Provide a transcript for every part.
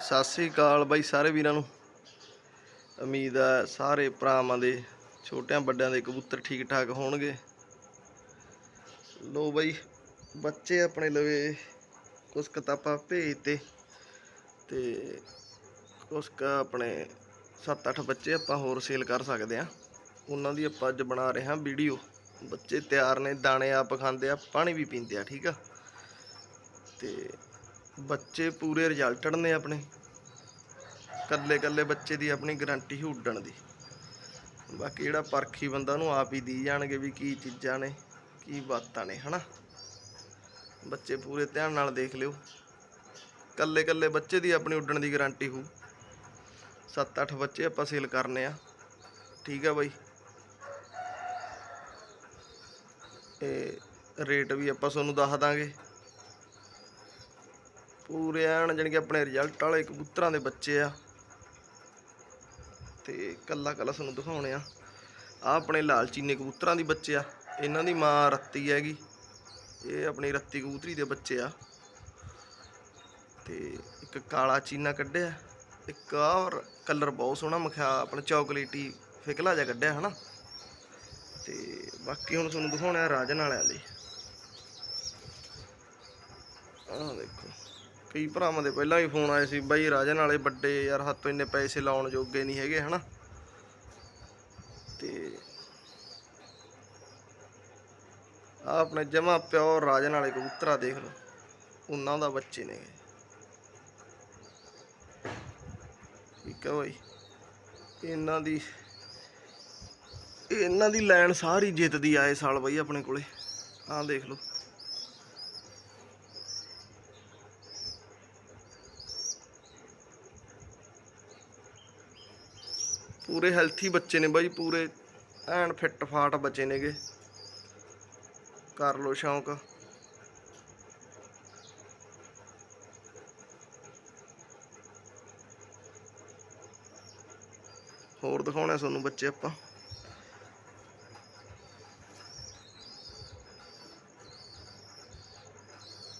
ਸਤਿ ਸ੍ਰੀ ਅਕਾਲ ਬਾਈ ਸਾਰੇ ਵੀਰਾਂ ਨੂੰ। ਉਮੀਦ ਹੈ ਸਾਰੇ ਭਰਾਵਾਂ ਦੇ, ਛੋਟਿਆਂ ਵੱਡਿਆਂ ਦੇ ਕਬੂਤਰ ਠੀਕ ਠਾਕ ਹੋਣਗੇ। ਲੋ ਬਾਈ, ਬੱਚੇ ਆਪਣੇ ਲਵੇ ਕੁਛ ਕਿਤਾਬਾਂ ਭੇਜਤੇ ਤੇ ਕੁਛ ਕੁ ਆਪਣੇ 7-8 ਬੱਚੇ ਆਪਾਂ ਹੋਰ ਸੇਲ ਕਰ ਸਕਦੇ ਆ ਉਹਨਾਂ ਦੀ ਆਪਾਂ ਅੱਜ ਬਣਾ ਰਹੇ ਹਾਂ ਵੀਡੀਓ ਬੱਚੇ ਤਿਆਰ ਨੇ, ਦਾਣੇ ਆਪ ਖਾਂਦੇ ਆ, ਪਾਣੀ ਵੀ ਪੀਂਦੇ ਆ, ਠੀਕ ਆ। ਤੇ ਬੱਚੇ ਪੂਰੇ ਰਿਜ਼ਲਟਡ ਨੇ ਆਪਣੇ। ਕੱਲੇ ਕੱਲੇ ਬੱਚੇ ਦੀ ਆਪਣੀ ਗਰੰਟੀ ਹੀ ਉੱਡਣ ਦੀ। ਬਾਕੀ ਜਿਹੜਾ ਪਰਖੀ ਬੰਦਾ ਉਹਨੂੰ ਆਪ ਹੀ ਦੀ ਜਾਣਗੇ ਵੀ ਕੀ ਚੀਜ਼ਾਂ ਨੇ, ਕੀ ਬਾਤਾਂ ਨੇ, ਹਨਾ? ਬੱਚੇ ਪੂਰੇ ਧਿਆਨ ਨਾਲ ਦੇਖ ਲਿਓ। ਕੱਲੇ ਕੱਲੇ ਬੱਚੇ ਦੀ ਆਪਣੀ ਉੱਡਣ ਦੀ ਗਰੰਟੀ ਹੋਊ। 7-8 ਬੱਚੇ ਆਪਾਂ ਸੇਲ ਕਰਨੇ ਆ। ਠੀਕ ਆ ਬਾਈ। ਇਹ ਰੇਟ ਵੀ ਆਪਾਂ ਤੁਹਾਨੂੰ ਦੱਸ ਦਾਂਗੇ। ਪੂਰੇ ਐਨ ਜਾਣੀ ਕਿ ਆਪਣੇ ਰਿਜ਼ਲਟ ਵਾਲੇ ਕਬੂਤਰਾਂ ਦੇ ਬੱਚੇ ਆ। ਤੇ ਕੱਲਾ ਕੱਲਾ ਤੁਹਾਨੂੰ ਦਿਖਾਉਣੇ ਆ। ਆ ਆਪਣੇ ਲਾਲਚੀਨੇ ਕਬੂਤਰਾਂ ਦੀ ਬੱਚੇ ਆ। ਇਹਨਾਂ ਦੀ ਮਾਂ ਰੱਤੀ ਹੈਗੀ। ਇਹ ਆਪਣੀ ਰੱਤੀ ਕਬੂਤਰੀ ਦੇ ਬੱਚੇ ਆ। ਤੇ ਇੱਕ ਕਾਲਾ ਚੀਨਾ ਕੱਢਿਆ। ਇੱਕ ਆਹ ਕਲਰ ਬਹੁਤ ਸੋਹਣਾ ਮਖਿਆ ਆਪਣਾ ਚਾਕਲੇਟੀ ਫਿਕਲਾ ਜਿਹਾ ਕੱਢਿਆ, ਹਨਾ। ਤੇ ਬਾਕੀ ਹੁਣ ਤੁਹਾਨੂੰ ਦਿਖਾਉਣਾ ਰਾਜਨ ਵਾਲਿਆਂ ਦੇ। ਆਹ ਦੇਖੋ। ਕਈ ਭਰਾਵਾਂ ਦੇ ਪਹਿਲਾਂ ਵੀ ਫੋਨ ਆਏ ਸੀ, ਬਾਈ ਰਾਜਨ ਵਾਲੇ ਵੱਡੇ ਯਾਰ, ਹੱਥੋਂ ਇੰਨੇ ਪੈਸੇ ਲਾਉਣ ਜੋਗੇ ਨਹੀਂ ਹੈਗੇ, ਹਨਾ? ਤੇ ਆ ਆਪਣੇ ਜਮਾ ਪਿਓਰ ਰਾਜਨ ਵਾਲੇ ਕਬੂਤਰਾ ਦੇਖ ਲਓ, ਉਹਨਾਂ ਦਾ ਬੱਚੇ ਨੇ। ਠੀਕ ਹੈ ਬਾਈ। ਇਹਨਾਂ ਦੀ ਇਹਨਾਂ ਦੀ ਲਾਈਨ ਸਾਰੀ ਜਿੱਤਦੀ ਆਏ ਸਾਲ ਬਾਈ ਆਪਣੇ ਕੋਲੇ। ਆਹ ਦੇਖ ਲਓ। ਪੂਰੇ ਹੈਲਥੀ ਬੱਚੇ ਨੇ ਬਾਈ, ਪੂਰੇ ਐਨ ਫਿੱਟ ਫਾਟ ਬੱਚੇ ਨੇਗੇ। ਕਰ ਲੋ ਸ਼ੌਂਕ। ਹੋਰ ਦਿਖਾਉਣੇ ਆ ਤੁਹਾਨੂੰ ਬੱਚੇ ਆਪਾਂ।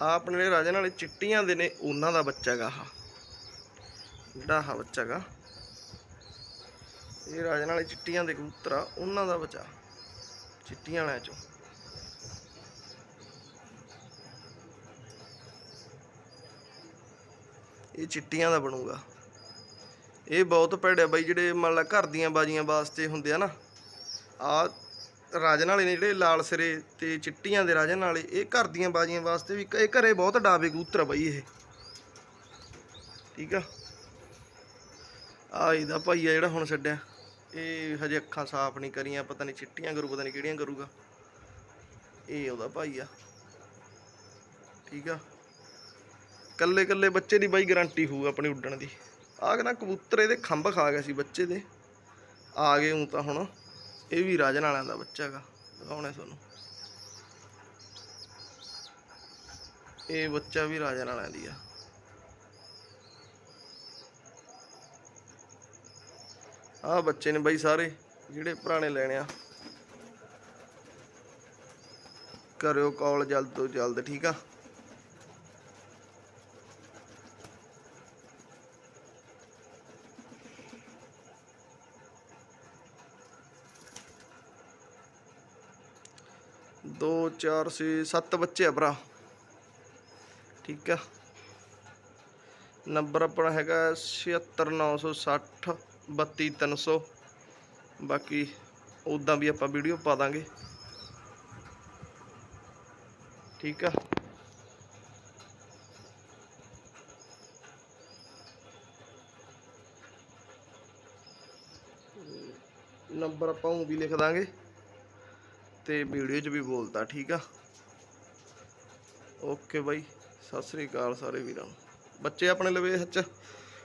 ਆ ਆਪਣੇ ਜਿਹੜੇ ਰਾਜਨ ਵਾਲੇ ਚਿੱਟੀਆਂ ਦੇ ਨੇ, ਉਹਨਾਂ ਦਾ ਬੱਚਾ ਗਾ ਆਹ। ਜਿਹੜਾ ਆਹ ਬੱਚਾ ਗਾ ਇਹ ਰਾਜਨ ਵਾਲੇ ਚਿੱਟੀਆਂ ਦੇ ਕਬੂਤਰ ਆ, ਉਹਨਾਂ ਦਾ ਬੱਚਾ। ਚਿੱਟੀਆਂ ਵਾਲਿਆਂ ਚੋਂ। ਇਹ ਚਿੱਟੀਆਂ ਦਾ ਬਣੂਗਾ। ਇਹ ਬਹੁਤ ਭੈੜਿਆ ਬਾਈ, ਜਿਹੜੇ ਮੰਨ ਲਾ ਘਰ ਦੀਆਂ ਬਾਜੀਆਂ ਵਾਸਤੇ ਹੁੰਦੇ ਆ ਨਾ, ਆ ਰਾਜਨ ਵਾਲੇ ਨੇ ਜਿਹੜੇ ਲਾਲ ਸਿਰੇ ਤੇ ਚਿੱਟੀਆਂ ਦੇ ਰਾਜਨ ਵਾਲੇ ਇਹ ਘਰ ਦੀਆਂ ਬਾਜੀਆਂ ਵਾਸਤੇ ਵੀ ਇਹ ਘਰੇ ਬਹੁਤ ਡਾਵੇ ਕਬੂਤਰ ਆ ਬਾਈ ਇਹ। ਠੀਕ ਆ? ਆ ਇਹਦਾ ਭਾਈ ਆ ਜਿਹੜਾ ਹੁਣ ਛੱਡਿਆ। ਇਹ ਹਜੇ ਅੱਖਾਂ ਸਾਫ਼ ਨਹੀਂ ਕਰੀਆਂ, ਪਤਾ ਨਹੀਂ ਚਿੱਟੀਆਂ ਕਰੂ, ਪਤਾ ਨਹੀਂ ਕਿਹੜੀਆਂ ਕਰੂਗਾ। ਇਹ ਉਹਦਾ ਭਾਈ ਆ। ਠੀਕ ਆ? ਕੱਲੇ ਕੱਲੇ ਬੱਚੇ ਦੀ ਬਾਈ ਗਾਰੰਟੀ ਹੋਊ ਆਪਣੀ ਉੱਡਣ ਦੀ। ਆਹ ਨਾ ਕਬੂਤਰ ਇਹਦੇ ਖੰਭ ਖਾ ਗਿਆ ਸੀ ਬੱਚੇ ਦੇ। ਆ ਗਏ ਹੂੰ ਤਾਂ ਹੁਣ। ਇਹ ਵੀ ਰਾਜਨ ਵਾਲਿਆਂ ਦਾ ਬੱਚਾ ਹੈਗਾ। ਦਿਖਾਉਣੇ ਤੁਹਾਨੂੰ। ਇਹ ਬੱਚਾ ਵੀ ਰਾਜਨ ਵਾਲਿਆਂ ਦੀ ਆ। ਆਹ ਬੱਚੇ ਨੇ ਬਾਈ ਸਾਰੇ, ਜਿਹੜੇ ਭਰਾ ਨੇ ਲੈਣੇ ਆ। ਕਰਿਓ ਕਾਲ ਜਲਦ ਤੋਂ ਜਲਦ, ਠੀਕ ਆ? ਦੋ, ਚਾਰ, ਛੇ, ਸੱਤ ਬੱਚੇ ਆ ਭਰਾ। ਠੀਕ ਆ। ਨੰਬਰ ਆਪਣਾ ਹੈਗਾ 76960 32300 ਬਾਕੀ ਉਦਾਂ ਵੀ ਆਪਾਂ ਵੀਡੀਓ ਪਾ ਦਾਂਗੇ। ਠੀਕ ਆ? ਨੰਬਰ ਆਪਾਂ ਉਹ ਵੀ ਲਿਖ ਦਾਂਗੇ ਤੇ ਵੀਡੀਓ 'ਚ ਵੀ ਬੋਲਦਾ, ਠੀਕ ਆ? ਓਕੇ ਬਾਈ, ਸਤਿ ਸ੍ਰੀ ਅਕਾਲ ਸਾਰੇ ਵੀਰਾਂ ਨੂੰ। ਬੱਚੇ ਆਪਣੇ ਲਵੇ ਹੱਚ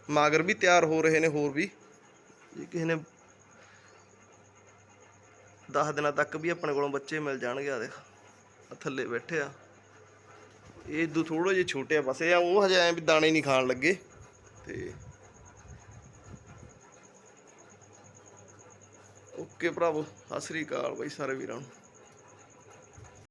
ਮਾਗਰ ਵੀ ਤਿਆਰ ਹੋ ਰਹੇ ਨੇ ਹੋਰ ਵੀ। ਜੇ ਕਿਸੇ ਨੇ 10 ਦਿਨਾਂ ਤੱਕ ਵੀ ਆਪਣੇ ਕੋਲੋਂ ਬੱਚੇ ਮਿਲ ਜਾਣਗੇ ਆ ਦੇਖ ਥੱਲੇ ਬੈਠੇ ਆ। ਇਹ ਦੂ ਥੋੜੇ ਜਿਹੇ ਛੋਟੇ ਆ ਬਸ ਇਹ ਉਹ ਹਜੇ ਐ ਵੀ ਦਾਣੇ ਨਹੀਂ ਖਾਣ ਲੱਗੇ, ਤੇ ਓਕੇ ਭਰਾਵੋ, ਸਤਿ ਸ੍ਰੀ ਅਕਾਲ ਬਾਈ ਸਾਰੇ ਵੀਰਾਂ ਨੂੰ।